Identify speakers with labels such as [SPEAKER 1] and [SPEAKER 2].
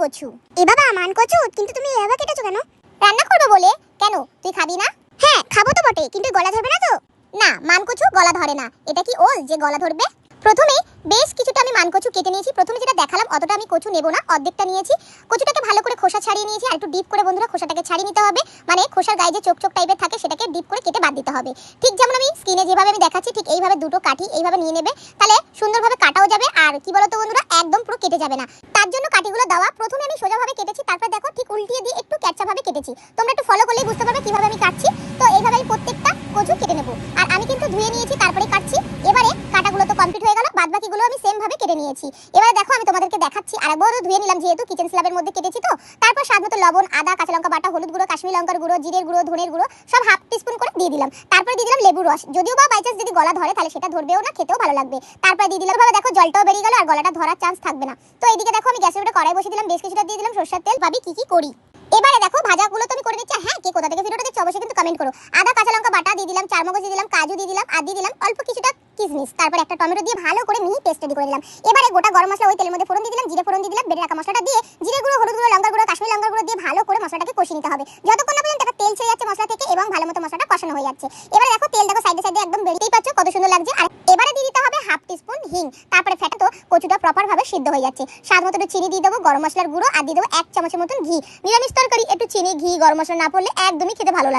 [SPEAKER 1] কচু এ বাবা, মান কচু কিন্তু তুমি এভাবে কেটেছো কেন? রান্না করব বলে? কেন? তুই খাবি না? হ্যাঁ খাব তো বটে, কিন্তু গলা ধরবে না তো? না, মান কচু গলা ধরে না। এটা কি ওল যে গলা ধরবে? প্রথমে বেশ কিছুটা আমি মান কচু কেটে নিয়েছি। প্রথমে যেটা দেখালাম, অতটা আমি কচু নেব না, অর্ধেকটা নিয়েছি। কচুটাকে ভালো করে খোসা ছাড়িয়ে নিয়েছি, আর একটু ডিপ করে বন্ধুরা খোসাটাকে ছাড়িয়ে নিতে হবে। মানে খোসার গায়ে যে চোখ চোখ টাইপের থাকে, সেটাকে ডিপ করে কেটে বাদ দিতে হবে। ঠিক যেমন আমি স্কিনে যেভাবে আমি দেখাচ্ছি, ঠিক এইভাবে দুটো কাঠি এইভাবে নিয়ে নেবে। তাহলে সুন্দরভাবে কাটাও যাবে। আর কি বলতো বন্ধুরা, একদম পুরো কেটে যাবে না। তার জন্য কাটিগুলো দেওয়া, প্রথমে আমি সোজাভাবে কেটেছি, তারপর দেখো ঠিক উল্টিয়ে দিয়ে একটু ক্যাচাভাবে কেটেছি। তোমরা একটু ফলো করলেই বুঝতে পারবে কীভাবে আমি কাটছি। তো এইভাবে আমি প্রত্যেকটা কচু কেটে নেব আর আমি কিন্তু ধুয়ে নিয়েছি তারপরে কাটছি এবারে কাটাগুলো তো কমপ্লিট হয়ে গেল বাদ বাকিগুলো আমি সেম ভাবে কেটে নিয়েছি। এবারে দেখো আমি তোমাদেরকে দেখাচ্ছি আরেকবারও ধুয়ে নিলাম, যেহেতু কিচেন স্ল্যাবের মধ্যে কেটেছি তো। তারপর স্বাদ মতো লবণ, আদা, কাঁচা লঙ্কা বাটা, হলুদ গুঁড়ো, কাশ্মীরি লঙ্কার গুঁড়ো, জিরের গুঁড়ো, ধনের গুঁড়ো, সব হাফ টিস্পুন করে দিয়ে দিলাম। তারপরে দিয়ে দিলাম লেবু রস। যদিও বা বাই চান্স যদি গলা ধরে, তাহলে সেটা ধরবেও না, খেতেও ভালো লাগবে। তারপরে দিয়ে দিলাম ভাবে দেখো জলটাও বেরিয়ে গেল আর গলাটা ধরার চান্স থাকবে না। তো এইদিকে দেখো আমি গ্যাসের উপরে কড়াই বসিয়ে দিলাম, বেশ কিছুটা দিয়ে দিলাম, সরষের তেল, ভাবি কি কি করি। এবারে দেখো ভাজাগুলো আমি করে আর হ্যাঁ কে কোথা থেকে ভিডিওটা দেখছ অবশ্যই কিন্তু কমেন্ট করো। আদা, কাঁচা লঙ্কা বাটা দিয়ে দিলাম চার মগজ দিয়ে দিলাম, কাজু দিয়ে দিলাম, আর দিয়ে দিলাম অল্প কিছুটা কিশমিশ তারপর একটা টমেটো দিয়ে ভালো করে মিহি পেস্ট রেডি করে দিলাম এবারে গোটা গরম মশলা ওই তেলের মধ্যে ফোড়ন দিয়ে দিলাম, জিরে ফোড়ন দিয়ে দিলাম বেটে রাখা মশলাটা দিয়ে জিরে গুঁড়ো, হলুদ গুঁড়ো লঙ্কা গুঁড়ো, কাশ্মীরি লঙ্কা গুঁড়ো দিয়ে ভালো করে মশলাটাকে কষিয়ে নিতে হবে। যতক্ষণ না পর্যন্ত তেল ছেড়ে যাচ্ছে মশলা থেকে এবং ভালো মতো মশলাটা কষানো হয়ে যাচ্ছে। এবারে দেখো তেল দেখো সাইডে সাইডে একদম বেরিয়েই পাচ্ছ, কত সুন্দর লাগছে। আর এবারে দিয়ে দিতে হবে হাফ টিস্পুন হিং। তারপরে ফেটা তো কচুটা প্রপার ভাবে সিদ্ধ হয়ে যাচ্ছে। স্বাদ মতো একটু চিনি দিয়ে দেবো গরম মশলার গুঁড়ো আর দিয়ে দেবো এক চামচের মতন ঘি। নিরামিষ তরকারি, একটু চিনি, ঘি, গরম মশলা না পড়লে একদমই খেতে ভালো লাগে